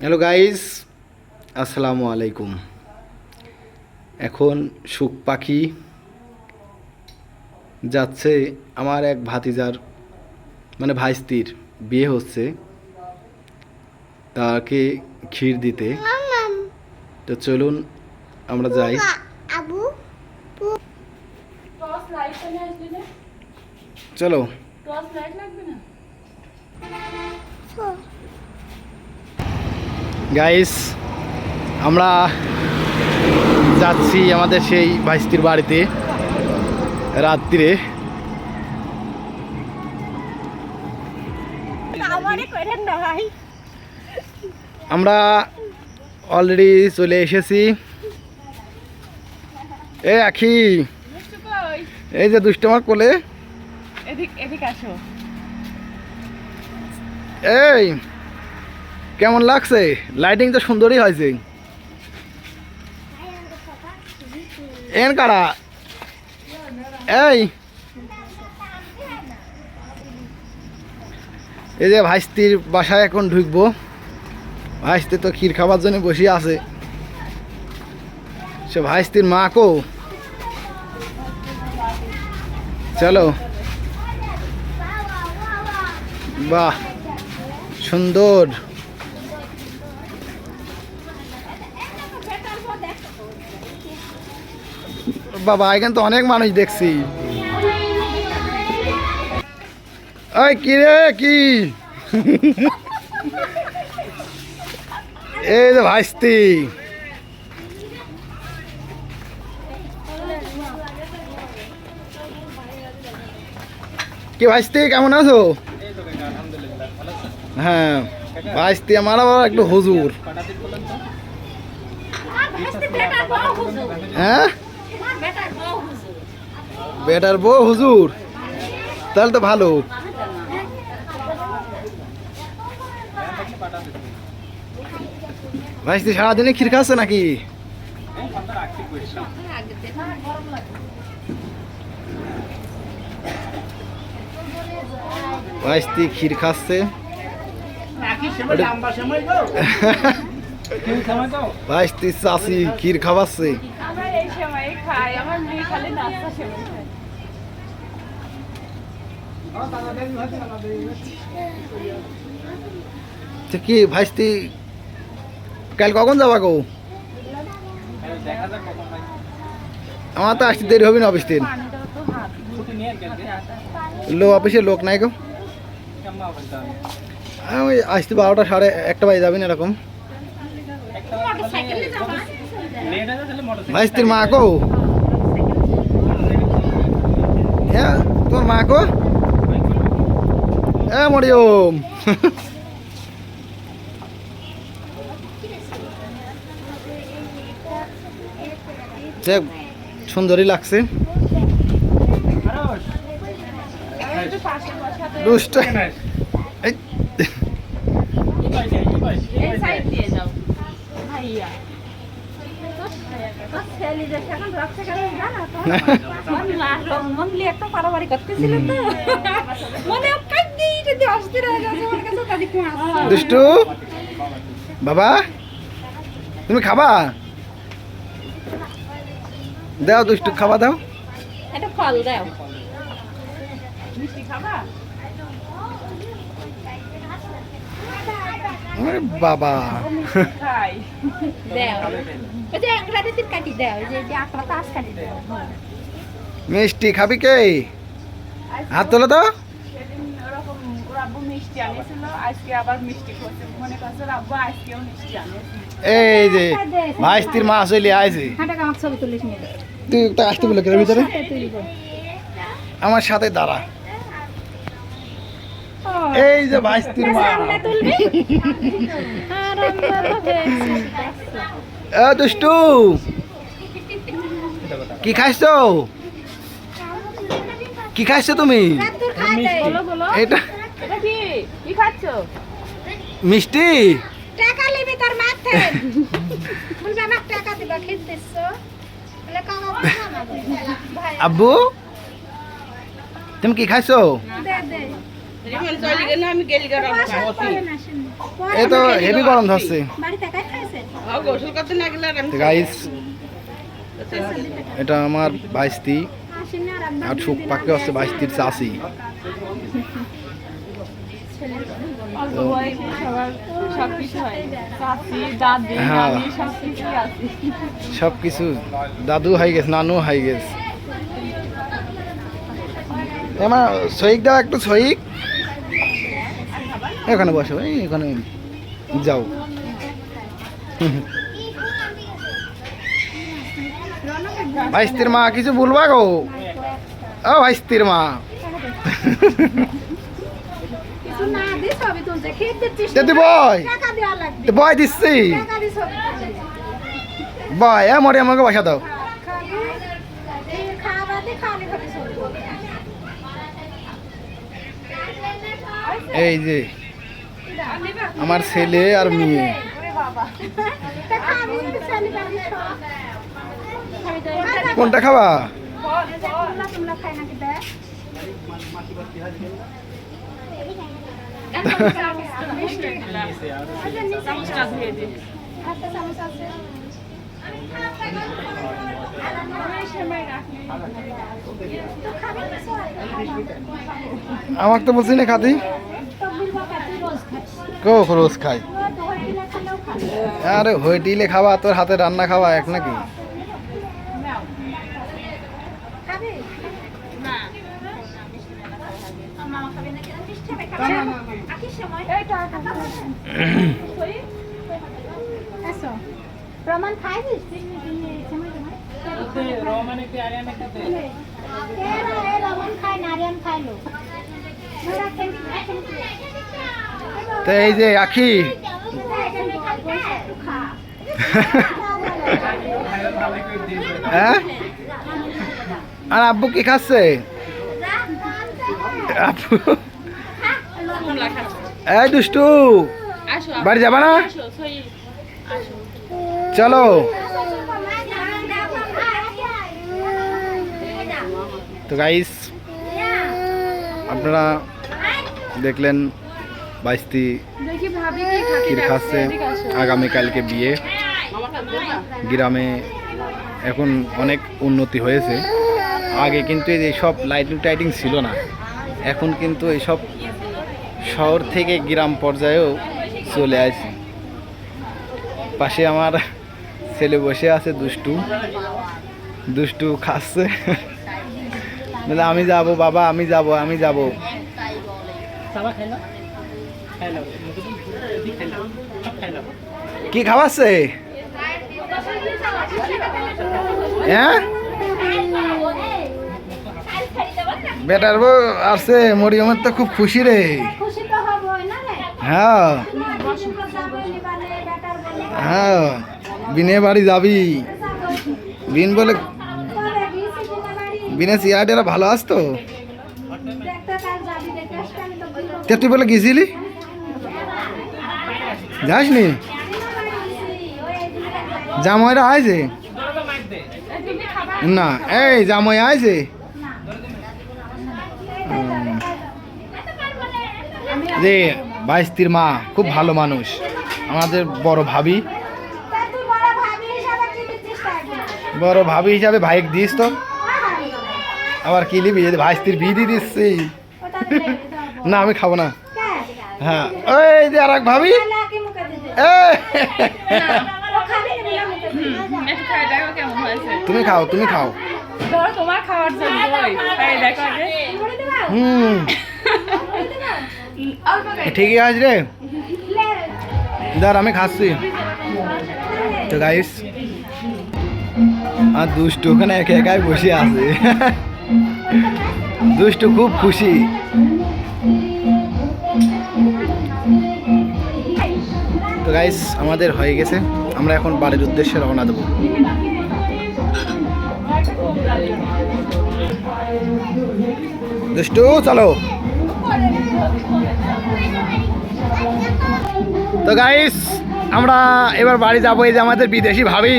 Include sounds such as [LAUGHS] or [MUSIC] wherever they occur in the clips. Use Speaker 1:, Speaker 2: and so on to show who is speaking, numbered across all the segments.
Speaker 1: Hello guys আসসালামু আলাইকুম এখন সুখ পাখি যাচ্ছে আমার এক ভাতিজার মানে ভাইস্তির বিয়ে হচ্ছে। তাকে ক্ষীর দিতে। তো চলুন আমরা যাই। চলো
Speaker 2: টর্চ লাইট লাগবে না
Speaker 1: গাইস আমরা যাচ্ছি আমাদের সেই ভাইস্তির বাড়িতে রাত্রিরে
Speaker 2: আমারে
Speaker 1: অলরেডি চলে এসেছি। এ আখি এই যে দুষ্টমার কোলে।
Speaker 2: এদিক এদিক আসো।
Speaker 1: এই। কেমন লাগছে? লাইটিং তো সুন্দরই হয়েছে। এন কারা? এই। এই যে ভাইস্তির বাসায় এখন ঢুকবো। ভাইস্তি তো ক্ষীর খাবার জন্য বসে আছে। সে ভাইস্তির মা কো? চলো। বাহ, সুন্দর। বাবা এখানে তো অনেক মানুষ দেখছি ওই কি এই যে ভাইস্তি কি ভাইস্তি কেমন আছো হ্যাঁ ভাইস্তি আমার আবার একটু হুজুর হ্যাঁ বেটার বউ হুজুর? তাহলে তো ভালো। ভাইস্তি সারাদিনে ক্ষীর খাচ্ছে নাকি? ভাইস্তি ক্ষীর খাচ্ছে [LAUGHS] ভাইস্তি চাষি ক্ষীর খাওয়াচ্ছে।
Speaker 2: সময় খাই আমার মেয়ে খালি নাস্তা সেবন খায়।
Speaker 1: কি ভাইস্তি কাল কখন যাবা গো? আমার তো আসতে দেরি হবে না অফিস দিন। লো অফিসে লোক নাই গো। আসতে বারোটা সাড়ে একটা বাজে যাবেন এরকম। ভাইস্তির মা কো? হ্যাঁ তোমার মা কো? হ্যাঁ মরিয়ম। যাক, সুন্দরই লাগছে। দুষ্ট এই,
Speaker 2: এই সাইড দিয়ে যাও ভাইয়া ছেলেদের সেখানে রাখছে কেন জানা তো মনলি একটা পারাবারি করতেছিল তো মনে কাটি যদি অস্থির হয়ে যাচ্ছে আমার কাছে তাদের কি
Speaker 1: দুষ্টু বাবা তুমি খাবা? দাও দুষ্টু খাবা দাও।
Speaker 2: এটা ফল দাও। মিষ্টি খাবা? করছে মনে করছে ওর আব্বু আজকেও মিষ্টি আনিয়েছিল
Speaker 1: এই যে, ভাইস্তির মা চলে আইছে। তুই তো আসতে বলে ভিতরে? আমার সাথে দাঁড়া। এই যে ভাইস্তির মা। এ দুষ্টু, কি খাইছো? কি খাইছো তুমি? এটা মিষ্টি? আব্বু, তুমি কি খাইছো? এই তো হেভি গরম ধরছে। গাইস এটা আমার বাইস্তি
Speaker 3: আর
Speaker 1: সুখ পাকে হচ্ছে বাইস্তির চাষি।
Speaker 2: সব কিছু হয়। দাদি
Speaker 1: হ্যাঁ।
Speaker 2: সব
Speaker 1: কিছু হাই গেছে নানু হাই গেছে। এমা সহিক দাও একটু সহিক এখানে বসো এই এখানে যাও। ভাইস্তির মা কিছু বলবা গো? ও ভাইস্তির মা।
Speaker 3: খেয়ে দিচ্ছিস
Speaker 1: দিদি বয়। দিচ্ছি। বয় হ্যাঁ মরে আমাকে বসা দাও
Speaker 3: খালি এই খাওয়া বাদে খালি খালি ছবি তুলছে।
Speaker 1: এই যে আমার ছেলে আর মেয়ে। কোনটা খাবা? আমাকে তো বলছি না
Speaker 3: বলব কা রোজ
Speaker 1: খাই
Speaker 3: হোটেলে
Speaker 1: আরে হইটিলে খাওয়া তোর হাতে রান্না খাওয়া এক নাকি।
Speaker 3: প্রমাণ খাইছিস? সময় তোমার? কে রে, এ খায় না, খাইলো।
Speaker 1: তো এই যে আখি। হ্যাঁ? আর আব্বু কি খাচ্ছে? আব্বু। এই দুষ্টু, বাড়ি যাবা না? চলো। তো গাইস আপনারা দেখলেন বাইশটি
Speaker 2: দেখি ভাবি কি খাতে
Speaker 1: ক্ষীর খাচ্ছে। আগামীকালকে বিয়ে। গ্রামে এখন অনেক উন্নতি হয়েছে। আগে কিন্তু এই সব লাইটিং টাইটিং ছিল না। এখন কিন্তু এইসব শহর থেকে গ্রাম পর্যায়েও চলে আসে পাশে আমার ছেলে বসে আছে দুষ্টু। দুষ্টু খাচ্ছে। আমি যাব বাবা আমি যাব আমি যাব। কি খাওয়াচ্ছে হ্যাঁ? বেটার বউ আসছে মরিয়মের তো খুব খুশি রে।
Speaker 3: খুশি তো হবই না রে
Speaker 1: হ্যাঁ। হ্যাঁ বিনে বাড়ি যাবি। বিন বলে বিনে সিয়াটেরা ভালো আসতো? তুই বলে গেছিলি? যাসনি? জামাইরা আইছে? না এই জামাই আইছে? উম, রে বাইস্তির মা খুব ভালো মানুষ। আমাদের বড় ভাবি।
Speaker 3: বড় ভাবি হিসাবে
Speaker 1: ভাইক দিস তো। আবার কি নিবি? যদি ভাইস্তির বিয়ে দিয়ে দিচ্ছি না আমি খাব না। হ্যাঁ। ওই যে আর এক ভাবি। তুমি খাও তুমি খাও।
Speaker 2: তোমার খাওয়ার
Speaker 1: হুম। ঠিকই আছে রে। দাঁড় আমি খাচ্ছি। তো গাইস আর দুষ্টু ওখানে একা একাই বসে আছে। দুষ্টু খুব খুশি। তো গাইস আমাদের হয়ে গেছে। আমরা এখন বাড়ির উদ্দেশ্যে রওনা দেবো। দুষ্টু চলো। তো গাইস আমরা এবার বাড়ি যাব এই যে আমাদের বিদেশি ভাবি।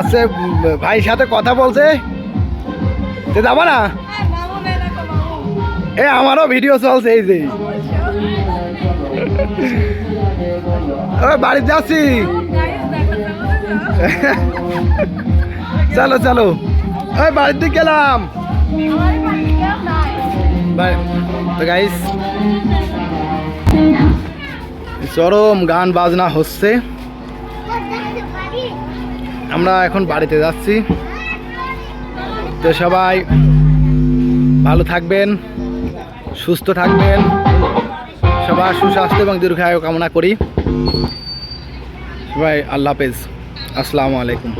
Speaker 1: আছে ভাইয়ের সাথে কথা বলছে। যাব না? এ আমারও ভিডিও চলছে এই যে। ওই বাড়িতে যাচ্ছি। চলো চলো। ওই বাড়িতে গেলাম। গাইস চরম গান বাজনা হচ্ছে। আমরা এখন বাড়িতে যাচ্ছি। তো সবাই ভালো থাকবেন, সুস্থ থাকবেন। সবার সুস্বাস্থ্য এবং দীর্ঘায়ু কামনা করি। সবাই আল্লাহ হাফেজ। আসসালামু আলাইকুম।